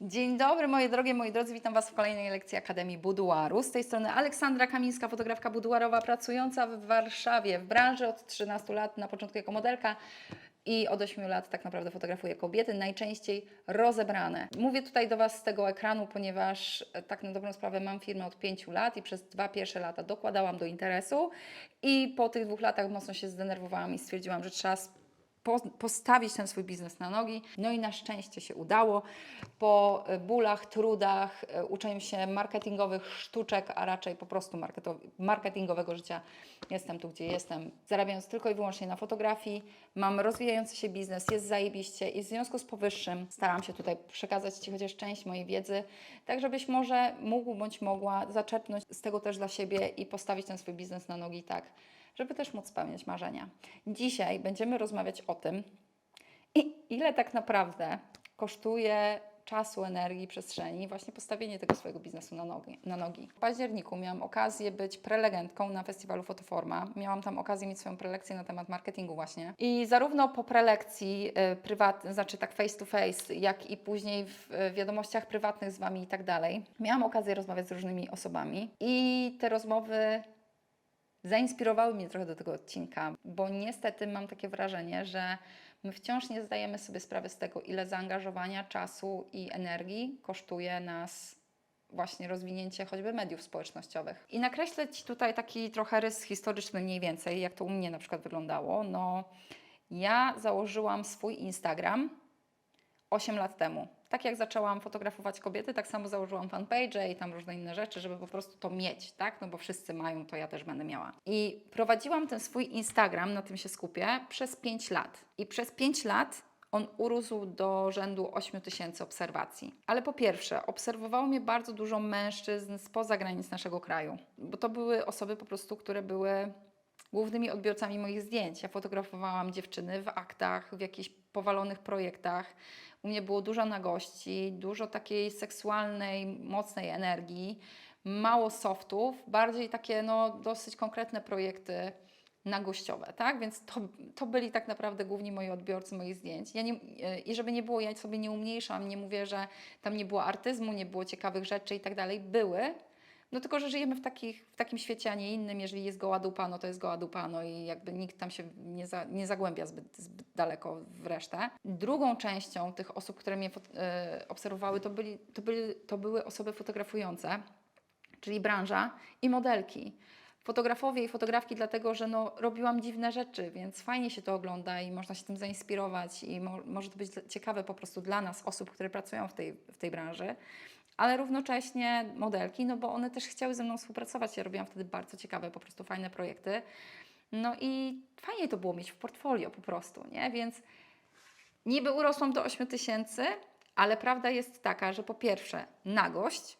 Dzień dobry moje drogie, moi drodzy, witam Was w kolejnej lekcji Akademii Buduaru. Z tej strony Aleksandra Kamińska, fotografka buduarowa, pracująca w Warszawie w branży od 13 lat, na początku jako modelka i od 8 lat tak naprawdę fotografuję kobiety, najczęściej rozebrane. Mówię tutaj do Was z tego ekranu, ponieważ e, tak na dobrą sprawę mam firmę od 5 lat i przez dwa pierwsze lata dokładałam do interesu i po tych dwóch latach mocno się zdenerwowałam i stwierdziłam, że trzeba postawić ten swój biznes na nogi. No i na szczęście się udało. Po e, bólach, trudach, e, uczeniu się marketingowych sztuczek, a raczej po prostu marketingowego życia, jestem tu, gdzie jestem, zarabiając tylko i wyłącznie na fotografii. Mam rozwijający się biznes, jest zajebiście i w związku z powyższym staram się tutaj przekazać Ci chociaż część mojej wiedzy, tak żebyś może mógł bądź mogła zaczerpnąć z tego też dla siebie i postawić ten swój biznes na nogi tak, żeby też móc spełniać marzenia. Dzisiaj będziemy rozmawiać o tym, ile tak naprawdę kosztuje czasu, energii, przestrzeni właśnie postawienie tego swojego biznesu na nogi, na nogi. W październiku miałam okazję być prelegentką na festiwalu Fotoforma. Miałam tam okazję mieć swoją prelekcję na temat marketingu właśnie. I zarówno po prelekcji y, prywatnej, znaczy tak face to face, jak i później w y, wiadomościach prywatnych z Wami i tak dalej, miałam okazję rozmawiać z różnymi osobami i te rozmowy zainspirowały mnie trochę do tego odcinka, bo niestety mam takie wrażenie, że my wciąż nie zdajemy sobie sprawy z tego, ile zaangażowania, czasu i energii kosztuje nas właśnie rozwinięcie choćby mediów społecznościowych. I nakreślę Ci tutaj taki trochę rys historyczny mniej więcej, jak to u mnie na przykład wyglądało. No, ja założyłam swój Instagram 8 lat temu. Tak jak zaczęłam fotografować kobiety, tak samo założyłam fanpage i tam różne inne rzeczy, żeby po prostu to mieć, tak? No bo wszyscy mają, to ja też będę miała. I prowadziłam ten swój Instagram, na tym się skupię, przez 5 lat. I przez 5 lat on urósł do rzędu 8 tysięcy obserwacji. Ale po pierwsze, obserwowało mnie bardzo dużo mężczyzn spoza granic naszego kraju, bo to były osoby po prostu, które były głównymi odbiorcami moich zdjęć. Ja fotografowałam dziewczyny w aktach, w jakichś powalonych projektach. U mnie było dużo nagości, dużo takiej seksualnej, mocnej energii, mało softów, bardziej takie no, dosyć konkretne projekty nagościowe, tak? Więc to, to byli tak naprawdę główni moi odbiorcy moich zdjęć. Ja nie, I żeby nie było, ja sobie nie umniejszam, nie mówię, że tam nie było artyzmu, nie było ciekawych rzeczy i tak dalej. Były, no tylko, że żyjemy w, takich, w takim świecie, a nie innym. Jeżeli jest goła dupa, no to jest goła dupa, no i jakby nikt tam się nie, za, nie zagłębia zbyt, zbyt daleko w resztę. Drugą częścią tych osób, które mnie e, obserwowały, to, byli, to, byli, to były osoby fotografujące, czyli branża i modelki. Fotografowie i fotografki, dlatego że no, robiłam dziwne rzeczy, więc fajnie się to ogląda i można się tym zainspirować i mo- może to być ciekawe po prostu dla nas, osób, które pracują w tej, w tej branży, ale równocześnie modelki, no bo one też chciały ze mną współpracować. Ja robiłam wtedy bardzo ciekawe, po prostu fajne projekty. No i fajnie to było mieć w portfolio po prostu, nie? Więc niby urosłam do 8 tysięcy, ale prawda jest taka, że po pierwsze nagość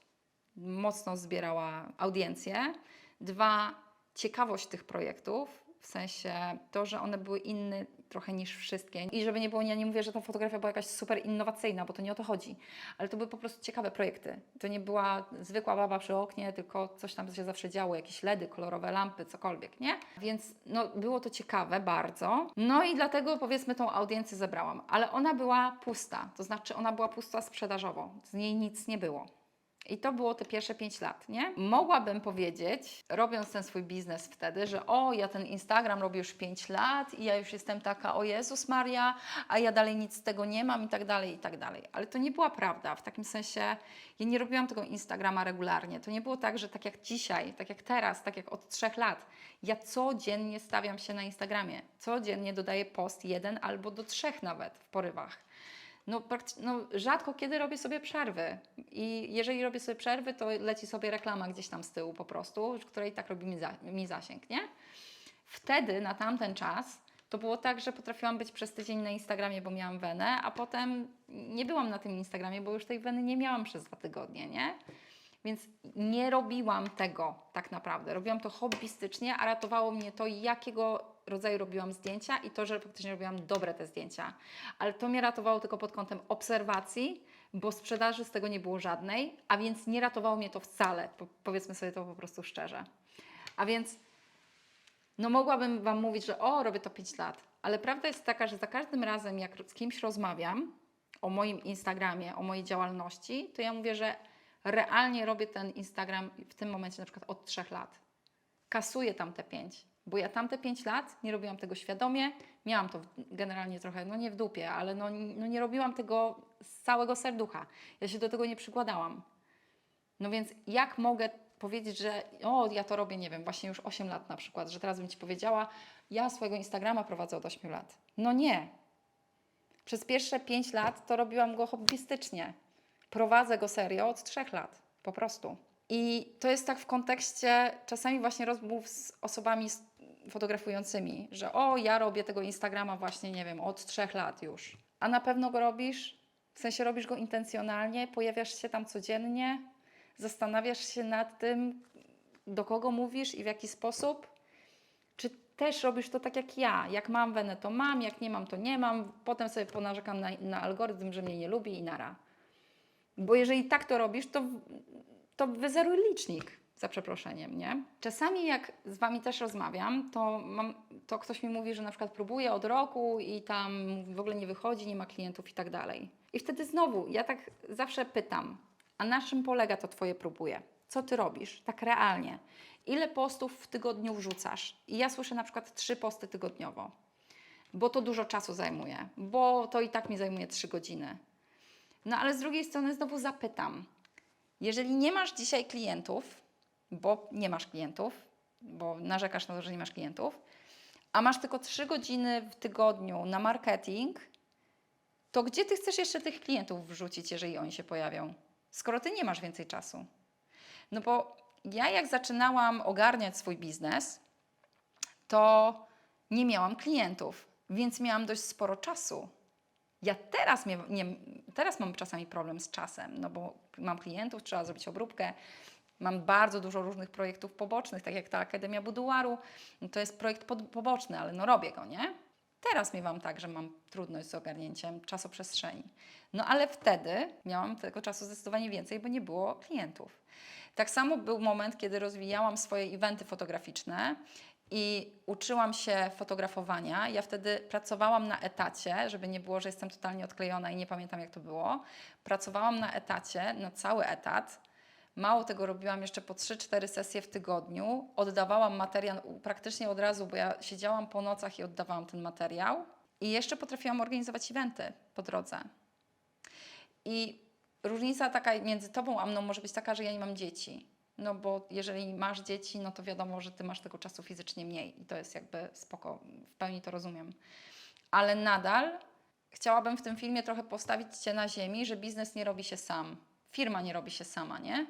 mocno zbierała audiencję, dwa ciekawość tych projektów, w sensie to, że one były inne trochę niż wszystkie. I żeby nie było, ja nie mówię, że ta fotografia była jakaś super innowacyjna, bo to nie o to chodzi, ale to były po prostu ciekawe projekty. To nie była zwykła baba przy oknie, tylko coś tam się zawsze działo, jakieś LEDy, kolorowe lampy, cokolwiek, nie? Więc no, było to ciekawe bardzo. No i dlatego powiedzmy tą audiencję zebrałam, ale ona była pusta, to znaczy ona była pusta sprzedażowo, z niej nic nie było. I to było te pierwsze 5 lat, nie? Mogłabym powiedzieć, robiąc ten swój biznes wtedy, że o, ja ten Instagram robię już 5 lat i ja już jestem taka, o Jezus Maria, a ja dalej nic z tego nie mam i tak dalej, i tak dalej. Ale to nie była prawda, w takim sensie ja nie robiłam tego Instagrama regularnie. To nie było tak, że tak jak dzisiaj, tak jak teraz, tak jak od 3 lat, ja codziennie stawiam się na Instagramie. Codziennie dodaję post jeden albo do trzech nawet w porywach. No, no, rzadko kiedy robię sobie przerwy. I jeżeli robię sobie przerwy, to leci sobie reklama gdzieś tam z tyłu po prostu, która i tak robi mi, za, mi zasięg, nie? Wtedy, na tamten czas, to było tak, że potrafiłam być przez tydzień na Instagramie, bo miałam wenę, a potem nie byłam na tym Instagramie, bo już tej weny nie miałam przez dwa tygodnie, nie? Więc nie robiłam tego tak naprawdę. Robiłam to hobbystycznie, a ratowało mnie to, jakiego rodzaju robiłam zdjęcia i to, że faktycznie robiłam dobre te zdjęcia. Ale to mnie ratowało tylko pod kątem obserwacji, bo sprzedaży z tego nie było żadnej, a więc nie ratowało mnie to wcale. Po, powiedzmy sobie to po prostu szczerze. A więc no mogłabym Wam mówić, że o, robię to 5 lat, ale prawda jest taka, że za każdym razem, jak z kimś rozmawiam, o moim Instagramie, o mojej działalności, to ja mówię, że realnie robię ten Instagram w tym momencie na przykład od trzech lat. Kasuję tam te pięć, bo ja tamte pięć lat nie robiłam tego świadomie, miałam to generalnie trochę, no nie w dupie, ale no, no nie robiłam tego z całego serducha. Ja się do tego nie przykładałam. No więc jak mogę powiedzieć, że o, ja to robię, nie wiem, właśnie już 8 lat na przykład, że teraz bym Ci powiedziała, ja swojego Instagrama prowadzę od 8 lat. No nie. Przez pierwsze 5 lat to robiłam go hobbystycznie. Prowadzę go serio od 3 lat, po prostu. I to jest tak w kontekście czasami właśnie rozmów z osobami fotografującymi, że o, ja robię tego Instagrama właśnie, nie wiem, od 3 lat już. A na pewno go robisz? W sensie robisz go intencjonalnie, pojawiasz się tam codziennie, zastanawiasz się nad tym, do kogo mówisz i w jaki sposób? Czy też robisz to tak jak ja? Jak mam wenę, to mam, jak nie mam, to nie mam. Potem sobie ponarzekam na, na algorytm, że mnie nie lubi i nara. Bo jeżeli tak to robisz, to, to wyzeruj licznik, za przeproszeniem, nie? Czasami jak z Wami też rozmawiam, to, mam, to ktoś mi mówi, że na przykład próbuje od roku i tam w ogóle nie wychodzi, nie ma klientów i tak dalej. I wtedy znowu, ja tak zawsze pytam, a na czym polega to Twoje próbuje? Co Ty robisz, tak realnie? Ile postów w tygodniu wrzucasz? I ja słyszę na przykład trzy posty tygodniowo, bo to dużo czasu zajmuje, bo to i tak mi zajmuje trzy godziny. No ale z drugiej strony znowu zapytam, jeżeli nie masz dzisiaj klientów, bo nie masz klientów, bo narzekasz na to, że nie masz klientów, a masz tylko 3 godziny w tygodniu na marketing, to gdzie ty chcesz jeszcze tych klientów wrzucić, jeżeli oni się pojawią, skoro ty nie masz więcej czasu? No bo ja jak zaczynałam ogarniać swój biznes, to nie miałam klientów, więc miałam dość sporo czasu. Ja teraz, nie, teraz mam czasami problem z czasem, no bo mam klientów, trzeba zrobić obróbkę. Mam bardzo dużo różnych projektów pobocznych, tak jak ta Akademia Buduaru. To jest projekt poboczny, ale no robię go, nie? Teraz miewam tak, że mam trudność z ogarnięciem czasoprzestrzeni. No ale wtedy miałam tego czasu zdecydowanie więcej, bo nie było klientów. Tak samo był moment, kiedy rozwijałam swoje eventy fotograficzne i uczyłam się fotografowania. Ja wtedy pracowałam na etacie, żeby nie było, że jestem totalnie odklejona i nie pamiętam, jak to było. Pracowałam na etacie, na cały etat. Mało tego, robiłam jeszcze po 3-4 sesje w tygodniu. Oddawałam materiał praktycznie od razu, bo ja siedziałam po nocach i oddawałam ten materiał. I jeszcze potrafiłam organizować eventy po drodze. I różnica taka między tobą a mną może być taka, że ja nie mam dzieci. No bo jeżeli masz dzieci, no to wiadomo, że ty masz tego czasu fizycznie mniej i to jest jakby spoko, w pełni to rozumiem. Ale nadal chciałabym w tym filmie trochę postawić cię na ziemi, że biznes nie robi się sam. Firma nie robi się sama, nie?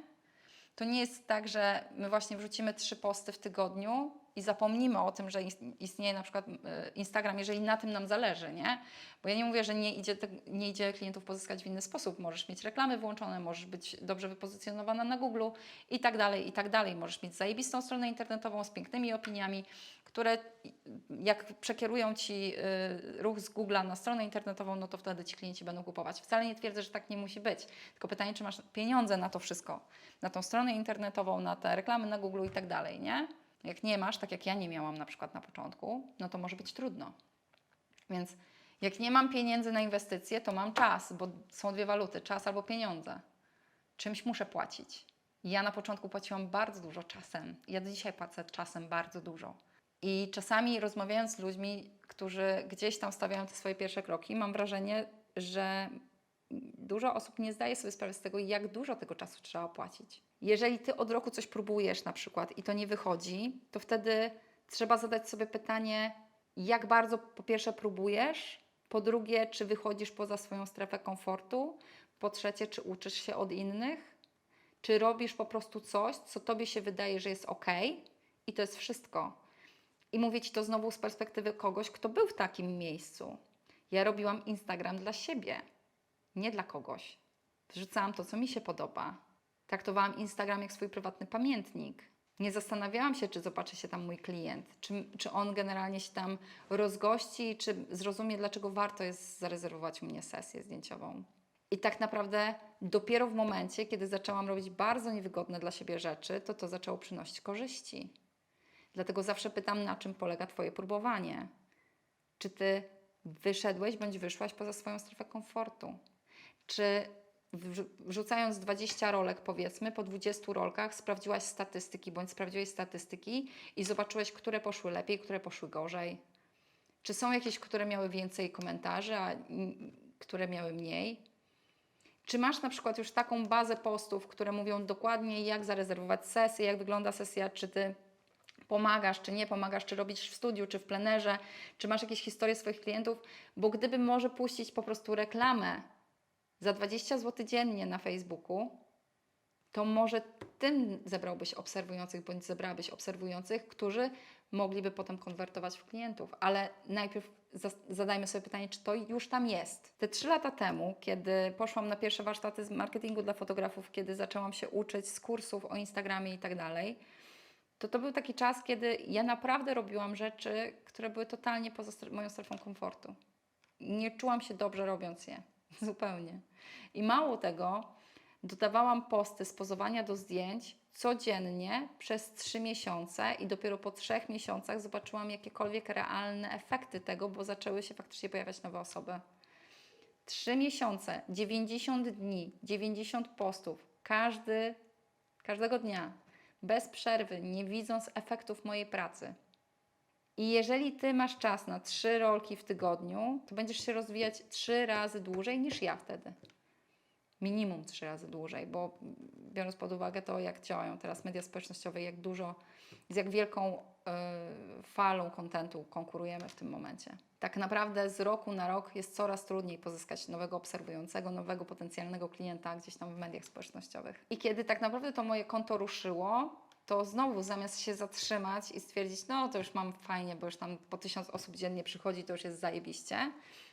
To nie jest tak, że my właśnie wrzucimy trzy posty w tygodniu i zapomnimy o tym, że ist- istnieje na przykład e, Instagram, jeżeli na tym nam zależy, nie? Bo ja nie mówię, że nie idzie, nie idzie klientów pozyskać w inny sposób. Możesz mieć reklamy włączone, możesz być dobrze wypozycjonowana na Google i tak dalej, i tak dalej. Możesz mieć zajebistą stronę internetową z pięknymi opiniami, które jak przekierują Ci y, ruch z Google'a na stronę internetową, no to wtedy Ci klienci będą kupować. Wcale nie twierdzę, że tak nie musi być. Tylko pytanie, czy masz pieniądze na to wszystko. Na tą stronę internetową, na te reklamy na Google i tak dalej, nie? Jak nie masz, tak jak ja nie miałam na przykład na początku, no to może być trudno. Więc jak nie mam pieniędzy na inwestycje, to mam czas, bo są dwie waluty, czas albo pieniądze. Czymś muszę płacić. Ja na początku płaciłam bardzo dużo czasem. Ja do dzisiaj płacę czasem bardzo dużo. I czasami rozmawiając z ludźmi, którzy gdzieś tam stawiają te swoje pierwsze kroki, mam wrażenie, że dużo osób nie zdaje sobie sprawy z tego, jak dużo tego czasu trzeba opłacić. Jeżeli ty od roku coś próbujesz na przykład i to nie wychodzi, to wtedy trzeba zadać sobie pytanie, jak bardzo po pierwsze próbujesz, po drugie, czy wychodzisz poza swoją strefę komfortu, po trzecie, czy uczysz się od innych, czy robisz po prostu coś, co tobie się wydaje, że jest ok i to jest wszystko. I mówię Ci to znowu z perspektywy kogoś, kto był w takim miejscu. Ja robiłam Instagram dla siebie, nie dla kogoś. Wrzucałam to, co mi się podoba. Traktowałam Instagram jak swój prywatny pamiętnik. Nie zastanawiałam się, czy zobaczy się tam mój klient, czy, czy on generalnie się tam rozgości, czy zrozumie, dlaczego warto jest zarezerwować u mnie sesję zdjęciową. I tak naprawdę dopiero w momencie, kiedy zaczęłam robić bardzo niewygodne dla siebie rzeczy, to to zaczęło przynosić korzyści. Dlatego zawsze pytam, na czym polega Twoje próbowanie. Czy Ty wyszedłeś bądź wyszłaś poza swoją strefę komfortu? Czy wrzu- wrzucając 20 rolek, powiedzmy, po 20 rolkach sprawdziłaś statystyki bądź sprawdziłeś statystyki i zobaczyłeś, które poszły lepiej, które poszły gorzej? Czy są jakieś, które miały więcej komentarzy, a które miały mniej? Czy masz na przykład już taką bazę postów, które mówią dokładnie, jak zarezerwować sesję, jak wygląda sesja, czy ty pomagasz, czy nie pomagasz, czy robisz w studiu, czy w plenerze, czy masz jakieś historie swoich klientów? Bo gdyby może puścić po prostu reklamę za 20 zł dziennie na Facebooku, to może tym zebrałbyś obserwujących, bądź zebrałabyś obserwujących, którzy mogliby potem konwertować w klientów. Ale najpierw zadajmy sobie pytanie, czy to już tam jest. Te trzy lata temu, kiedy poszłam na pierwsze warsztaty z marketingu dla fotografów, kiedy zaczęłam się uczyć z kursów o Instagramie i tak dalej, to to był taki czas, kiedy ja naprawdę robiłam rzeczy, które były totalnie poza moją strefą komfortu. Nie czułam się dobrze robiąc je. Zupełnie. I mało tego, dodawałam posty z pozowania do zdjęć codziennie przez trzy miesiące i dopiero po trzech miesiącach zobaczyłam jakiekolwiek realne efekty tego, bo zaczęły się faktycznie pojawiać nowe osoby. Trzy miesiące, 90 dni, 90 postów, każdy, każdego dnia, bez przerwy, nie widząc efektów mojej pracy. I jeżeli ty masz czas na trzy rolki w tygodniu, to będziesz się rozwijać trzy razy dłużej niż ja wtedy. Minimum trzy razy dłużej, bo biorąc pod uwagę to, jak działają teraz media społecznościowe, jak dużo, z jak wielką y, falą kontentu konkurujemy w tym momencie. Tak naprawdę z roku na rok jest coraz trudniej pozyskać nowego obserwującego, nowego potencjalnego klienta gdzieś tam w mediach społecznościowych. I kiedy tak naprawdę to moje konto ruszyło, to znowu zamiast się zatrzymać i stwierdzić, no to już mam fajnie, bo już tam po tysiąc osób dziennie przychodzi, to już jest zajebiście,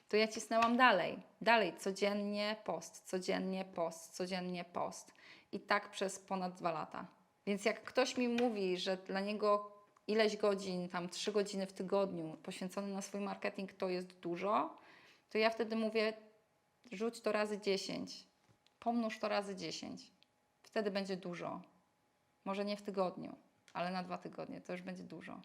to ja cisnęłam dalej, dalej, codziennie post, codziennie post, codziennie post. I tak przez ponad dwa lata. Więc jak ktoś mi mówi, że dla niego ileś godzin, tam trzy godziny w tygodniu poświęcone na swój marketing to jest dużo, to ja wtedy mówię, rzuć to razy 10, pomnóż to razy 10. Wtedy będzie dużo. Może nie w tygodniu, ale na dwa tygodnie to już będzie dużo.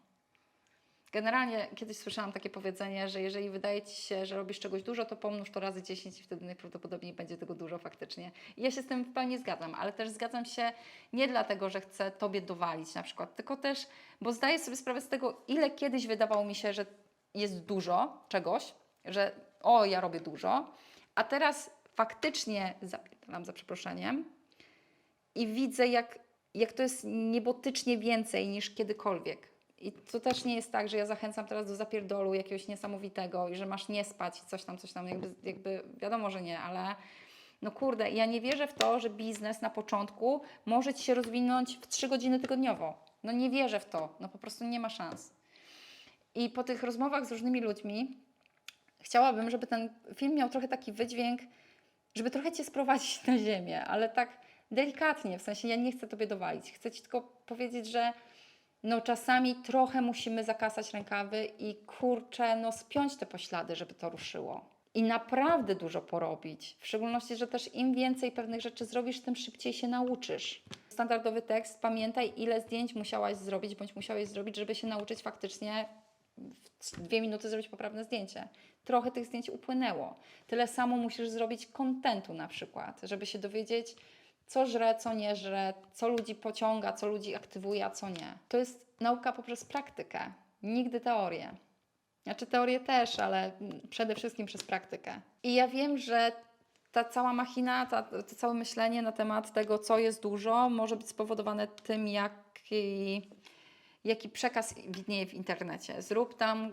Generalnie kiedyś słyszałam takie powiedzenie, że jeżeli wydaje Ci się, że robisz czegoś dużo, to pomnóż to razy 10 i wtedy najprawdopodobniej będzie tego dużo faktycznie. I ja się z tym w pełni zgadzam, ale też zgadzam się nie dlatego, że chcę Tobie dowalić na przykład, tylko też, bo zdaję sobie sprawę z tego, ile kiedyś wydawało mi się, że jest dużo czegoś, że o, ja robię dużo, a teraz faktycznie zapierdalam za przeproszeniem i widzę, jak, jak to jest niebotycznie więcej niż kiedykolwiek. I to też nie jest tak, że ja zachęcam teraz do zapierdolu jakiegoś niesamowitego i że masz nie spać coś tam, coś tam. Jakby, jakby wiadomo, że nie, ale no kurde, ja nie wierzę w to, że biznes na początku może Ci się rozwinąć w 3 godziny tygodniowo. No nie wierzę w to. No po prostu nie ma szans. I po tych rozmowach z różnymi ludźmi chciałabym, żeby ten film miał trochę taki wydźwięk, żeby trochę Cię sprowadzić na ziemię, ale tak delikatnie, w sensie ja nie chcę Tobie dowalić. Chcę Ci tylko powiedzieć, że no czasami trochę musimy zakasać rękawy i kurczę, no spiąć te poślady, żeby to ruszyło. I naprawdę dużo porobić. W szczególności, że też im więcej pewnych rzeczy zrobisz, tym szybciej się nauczysz. Standardowy tekst, pamiętaj ile zdjęć musiałaś zrobić, bądź musiałeś zrobić, żeby się nauczyć faktycznie w dwie minuty zrobić poprawne zdjęcie. Trochę tych zdjęć upłynęło. Tyle samo musisz zrobić kontentu na przykład, żeby się dowiedzieć, co żre, co nie żre, co ludzi pociąga, co ludzi aktywuje, a co nie. To jest nauka poprzez praktykę, nigdy teorię. Znaczy teorię też, ale przede wszystkim przez praktykę. I ja wiem, że ta cała machina, ta, to całe myślenie na temat tego, co jest dużo, może być spowodowane tym, jaki, jaki przekaz widnieje w internecie. Zrób tam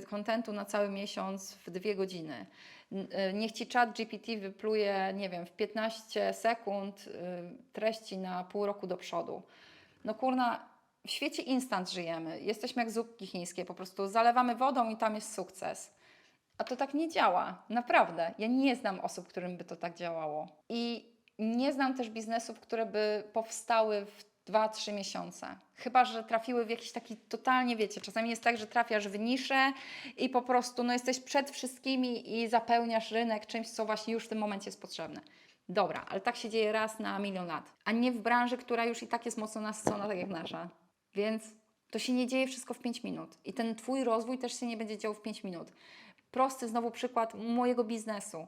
y, kontentu na cały miesiąc w dwie godziny. Y, Niech ci czat GPT wypluje, nie wiem, w 15 sekund y, treści na pół roku do przodu. No kurna, w świecie instant żyjemy. Jesteśmy jak zupki chińskie, po prostu zalewamy wodą i tam jest sukces. A to tak nie działa, naprawdę. Ja nie znam osób, którym by to tak działało. I nie znam też biznesów, które by powstały w 2-3 miesiące. Chyba, że trafiły w jakiś taki totalnie, wiecie, czasami jest tak, że trafiasz w niszę i po prostu no, jesteś przed wszystkimi i zapełniasz rynek czymś, co właśnie już w tym momencie jest potrzebne. Dobra, ale tak się dzieje raz na milion lat, a nie w branży, która już i tak jest mocno nasycona, tak jak nasza. Więc to się nie dzieje wszystko w 5 minut. I ten Twój rozwój też się nie będzie działo w 5 minut. Prosty znowu przykład mojego biznesu.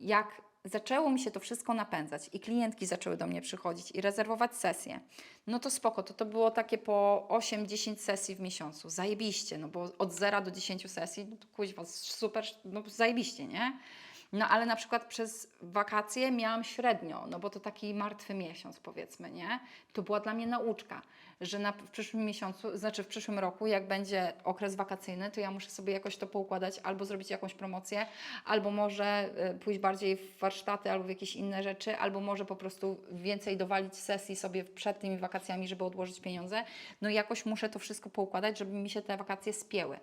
Jak zaczęło mi się to wszystko napędzać i klientki zaczęły do mnie przychodzić i rezerwować sesje, no to spoko, to to było takie po 8-10 sesji w miesiącu. Zajebiście, no bo od 0 do 10 sesji, no to kuźwa, super, no zajebiście, nie? No ale na przykład przez wakacje miałam średnio, no bo to taki martwy miesiąc powiedzmy, nie? To była dla mnie nauczka, że na, w przyszłym miesiącu, znaczy w przyszłym roku, jak będzie okres wakacyjny, to ja muszę sobie jakoś to poukładać, albo zrobić jakąś promocję, albo może y, pójść bardziej w warsztaty, albo w jakieś inne rzeczy, albo może po prostu więcej dowalić sesji sobie przed tymi wakacjami, żeby odłożyć pieniądze. No jakoś muszę to wszystko poukładać, żeby mi się te wakacje spięły.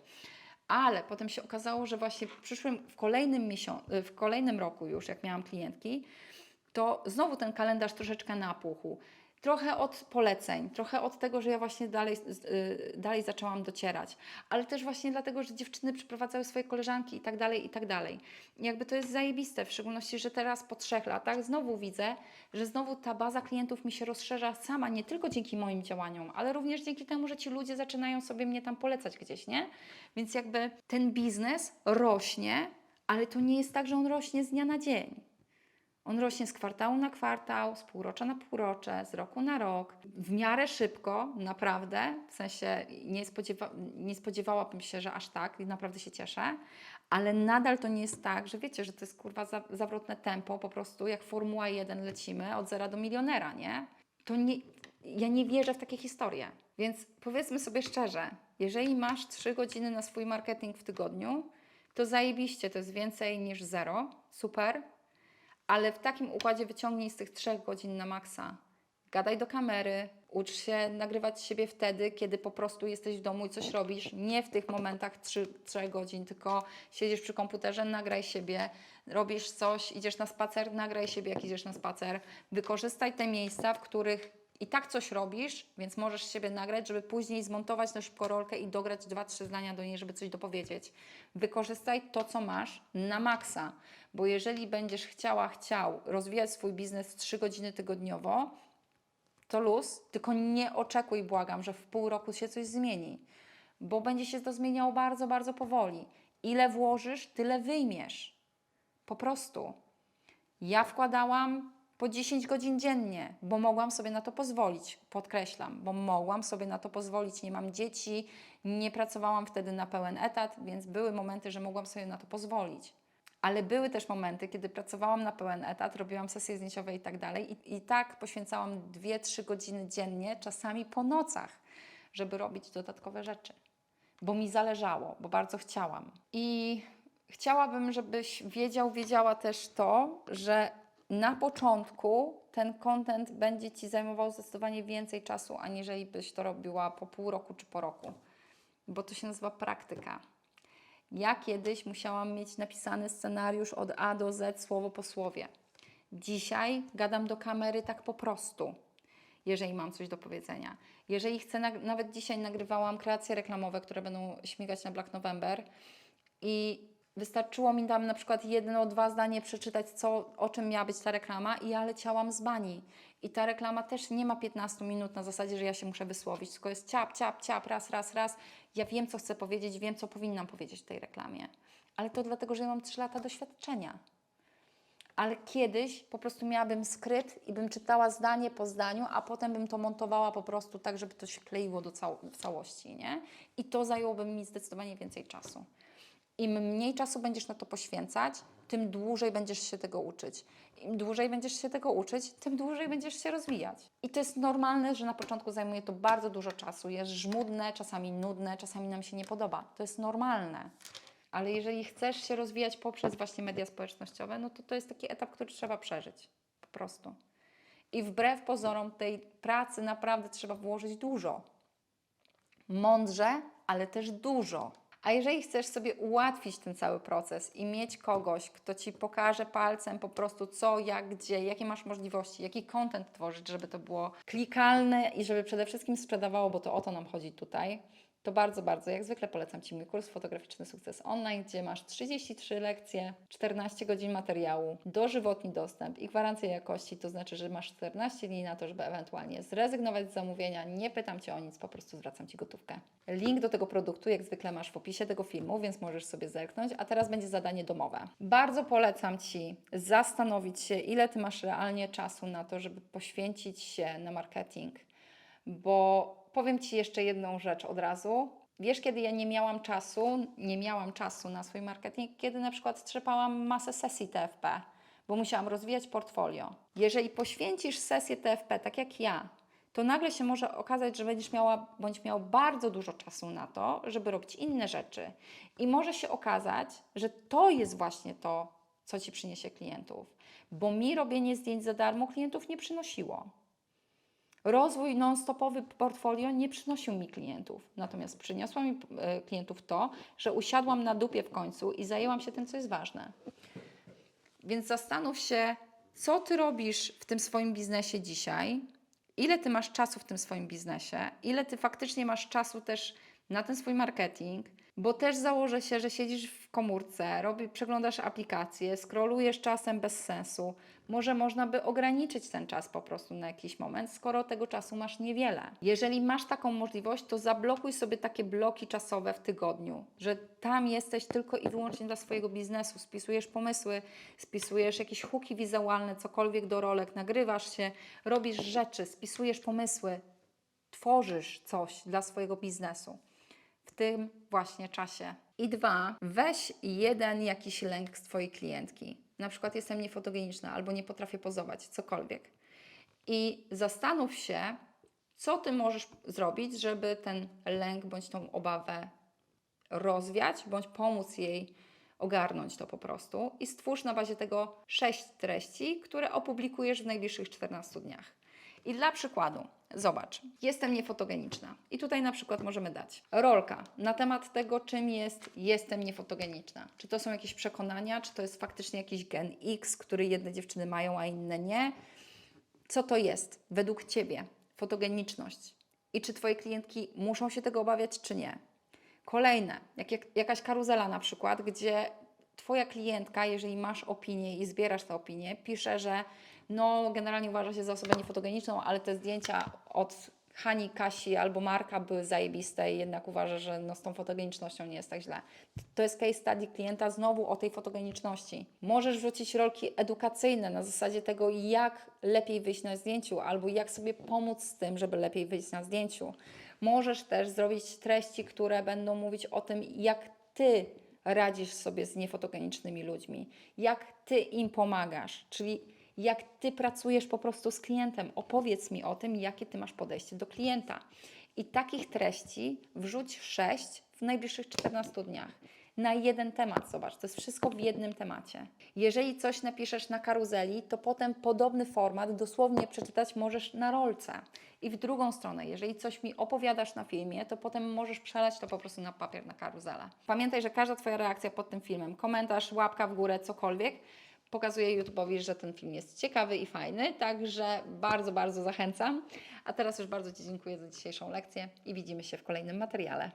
Ale potem się okazało, że właśnie w przyszłym, w kolejnym miesiącu, w kolejnym roku już, jak miałam klientki, to znowu ten kalendarz troszeczkę napuchł. Trochę od poleceń, trochę od tego, że ja właśnie dalej, y, dalej zaczęłam docierać, ale też właśnie dlatego, że dziewczyny przyprowadzały swoje koleżanki i tak dalej, i tak dalej. Jakby to jest zajebiste, w szczególności, że teraz po trzech latach znowu widzę, że znowu ta baza klientów mi się rozszerza sama, nie tylko dzięki moim działaniom, ale również dzięki temu, że ci ludzie zaczynają sobie mnie tam polecać gdzieś, nie? Więc jakby ten biznes rośnie, ale to nie jest tak, że on rośnie z dnia na dzień. On rośnie z kwartału na kwartał, z półrocza na półrocze, z roku na rok. W miarę szybko, naprawdę. W sensie nie, spodziewa nie spodziewałabym się, że aż tak i naprawdę się cieszę. Ale nadal to nie jest tak, że wiecie, że to jest kurwa za zawrotne tempo, po prostu jak Formuła 1 lecimy od zera do milionera, nie? To nie, ja nie wierzę w takie historie. Więc powiedzmy sobie szczerze, jeżeli masz 3 godziny na swój marketing w tygodniu, to zajebiście, to jest więcej niż zero, super, ale w takim układzie wyciągnij z tych trzech godzin na maksa. Gadaj do kamery, ucz się nagrywać siebie wtedy, kiedy po prostu jesteś w domu i coś robisz. Nie w tych momentach 3 godzin, tylko siedzisz przy komputerze, nagraj siebie, robisz coś, idziesz na spacer, nagraj siebie, jak idziesz na spacer. Wykorzystaj te miejsca, w których i tak coś robisz, więc możesz siebie nagrać, żeby później zmontować na szybko rolkę i dograć dwa, trzy zdania do niej, żeby coś dopowiedzieć. Wykorzystaj to, co masz na maksa, bo jeżeli będziesz chciała, chciał rozwijać swój biznes 3 godziny tygodniowo, to luz, tylko nie oczekuj, błagam, że w pół roku się coś zmieni, bo będzie się to zmieniało bardzo, bardzo powoli. Ile włożysz, tyle wyjmiesz. Po prostu. Ja wkładałam po 10 godzin dziennie, bo mogłam sobie na to pozwolić. Podkreślam, bo mogłam sobie na to pozwolić. Nie mam dzieci, nie pracowałam wtedy na pełen etat, więc były momenty, że mogłam sobie na to pozwolić. Ale były też momenty, kiedy pracowałam na pełen etat, robiłam sesje zdjęciowe i tak dalej, i, i tak poświęcałam 2-3 godziny dziennie, czasami po nocach, żeby robić dodatkowe rzeczy, bo mi zależało, bo bardzo chciałam. I chciałabym, żebyś wiedział, wiedziała też to, że na początku ten content będzie Ci zajmował zdecydowanie więcej czasu, aniżeli byś to robiła po pół roku czy po roku, bo to się nazywa praktyka. Ja kiedyś musiałam mieć napisany scenariusz od A do Z, słowo po słowie. Dzisiaj gadam do kamery tak po prostu, jeżeli mam coś do powiedzenia. Jeżeli chcę, nawet dzisiaj nagrywałam kreacje reklamowe, które będą śmigać na Black November i wystarczyło mi tam na przykład jedno, dwa zdanie przeczytać, co, o czym miała być ta reklama i ja leciałam z bani. I ta reklama też nie ma 15 minut na zasadzie, że ja się muszę wysłowić, tylko jest ciap, ciap, ciap, raz, raz, raz. Ja wiem, co chcę powiedzieć, wiem, co powinnam powiedzieć w tej reklamie. Ale to dlatego, że ja mam 3 lata doświadczenia. Ale kiedyś po prostu miałabym skrypt i bym czytała zdanie po zdaniu, a potem bym to montowała po prostu tak, żeby to się kleiło do całości, nie? I to zajęłoby mi zdecydowanie więcej czasu. Im mniej czasu będziesz na to poświęcać, tym dłużej będziesz się tego uczyć. Im dłużej będziesz się tego uczyć, tym dłużej będziesz się rozwijać. I to jest normalne, że na początku zajmuje to bardzo dużo czasu. Jest żmudne, czasami nudne, czasami nam się nie podoba. To jest normalne. Ale jeżeli chcesz się rozwijać poprzez właśnie media społecznościowe, no to to jest taki etap, który trzeba przeżyć. Po prostu. I wbrew pozorom tej pracy naprawdę trzeba włożyć dużo mądrze, ale też dużo. A jeżeli chcesz sobie ułatwić ten cały proces i mieć kogoś, kto ci pokaże palcem po prostu co, jak, gdzie, jakie masz możliwości, jaki content tworzyć, żeby to było klikalne i żeby przede wszystkim sprzedawało, bo to o to nam chodzi tutaj, to bardzo, bardzo, jak zwykle polecam Ci mój kurs Fotograficzny Sukces Online, gdzie masz 33 lekcje, 14 godzin materiału, dożywotni dostęp i gwarancję jakości, to znaczy, że masz 14 dni na to, żeby ewentualnie zrezygnować z zamówienia, nie pytam Cię o nic, po prostu zwracam Ci gotówkę. Link do tego produktu, jak zwykle masz w opisie tego filmu, więc możesz sobie zerknąć, a teraz będzie zadanie domowe. Bardzo polecam Ci zastanowić się, ile Ty masz realnie czasu na to, żeby poświęcić się na marketing, bo powiem Ci jeszcze jedną rzecz od razu. Wiesz, kiedy ja nie miałam czasu, nie miałam czasu na swój marketing, kiedy na przykład trzepałam masę sesji TFP, bo musiałam rozwijać portfolio. Jeżeli poświęcisz sesję TFP, tak jak ja, to nagle się może okazać, że będziesz miała bądź miał bardzo dużo czasu na to, żeby robić inne rzeczy. I może się okazać, że to jest właśnie to, co Ci przyniesie klientów. Bo mi robienie zdjęć za darmo klientów nie przynosiło. Rozwój non-stopowy portfolio nie przynosił mi klientów, natomiast przyniosło mi e, klientów to, że usiadłam na dupie w końcu i zajęłam się tym, co jest ważne. Więc zastanów się, co ty robisz w tym swoim biznesie dzisiaj, ile ty masz czasu w tym swoim biznesie, ile ty faktycznie masz czasu też na ten swój marketing, bo też założę się, że siedzisz w komórce, robi, przeglądasz aplikacje, scrollujesz czasem bez sensu. Może można by ograniczyć ten czas po prostu na jakiś moment, skoro tego czasu masz niewiele. Jeżeli masz taką możliwość, to zablokuj sobie takie bloki czasowe w tygodniu, że tam jesteś tylko i wyłącznie dla swojego biznesu, spisujesz pomysły, spisujesz jakieś huki wizualne, cokolwiek do rolek, nagrywasz się, robisz rzeczy, spisujesz pomysły, tworzysz coś dla swojego biznesu tym właśnie czasie. I dwa, weź jeden jakiś lęk z Twojej klientki. Na przykład jestem niefotogeniczna albo nie potrafię pozować, cokolwiek. I zastanów się, co Ty możesz zrobić, żeby ten lęk bądź tą obawę rozwiać, bądź pomóc jej ogarnąć to po prostu. I stwórz na bazie tego sześć treści, które opublikujesz w najbliższych 14 dniach. I dla przykładu, zobacz, jestem niefotogeniczna. I tutaj na przykład możemy dać rolka na temat tego, czym jest jestem niefotogeniczna. Czy to są jakieś przekonania, czy to jest faktycznie jakiś gen X, który jedne dziewczyny mają, a inne nie. Co to jest według Ciebie fotogeniczność? I czy Twoje klientki muszą się tego obawiać, czy nie? Kolejne, jak, jak, jakaś karuzela na przykład, gdzie Twoja klientka, jeżeli masz opinię i zbierasz tę opinię, pisze, że no generalnie uważa się za osobę niefotogeniczną, ale te zdjęcia od Hani, Kasi albo Marka były zajebiste i jednak uważa, że no z tą fotogenicznością nie jest tak źle. To jest case study klienta znowu o tej fotogeniczności. Możesz wrzucić rolki edukacyjne na zasadzie tego, jak lepiej wyjść na zdjęciu albo jak sobie pomóc z tym, żeby lepiej wyjść na zdjęciu. Możesz też zrobić treści, które będą mówić o tym, jak Ty radzisz sobie z niefotogenicznymi ludźmi, jak Ty im pomagasz, czyli jak Ty pracujesz po prostu z klientem. Opowiedz mi o tym, jakie Ty masz podejście do klienta. I takich treści wrzuć sześć w najbliższych 14 dniach. Na jeden temat, zobacz, to jest wszystko w jednym temacie. Jeżeli coś napiszesz na karuzeli, to potem podobny format dosłownie przeczytać możesz na rolce. I w drugą stronę, jeżeli coś mi opowiadasz na filmie, to potem możesz przelać to po prostu na papier, na karuzelę. Pamiętaj, że każda Twoja reakcja pod tym filmem, komentarz, łapka w górę, cokolwiek, pokazuje YouTube'owi, że ten film jest ciekawy i fajny, także bardzo, bardzo zachęcam. A teraz już bardzo Ci dziękuję za dzisiejszą lekcję i widzimy się w kolejnym materiale.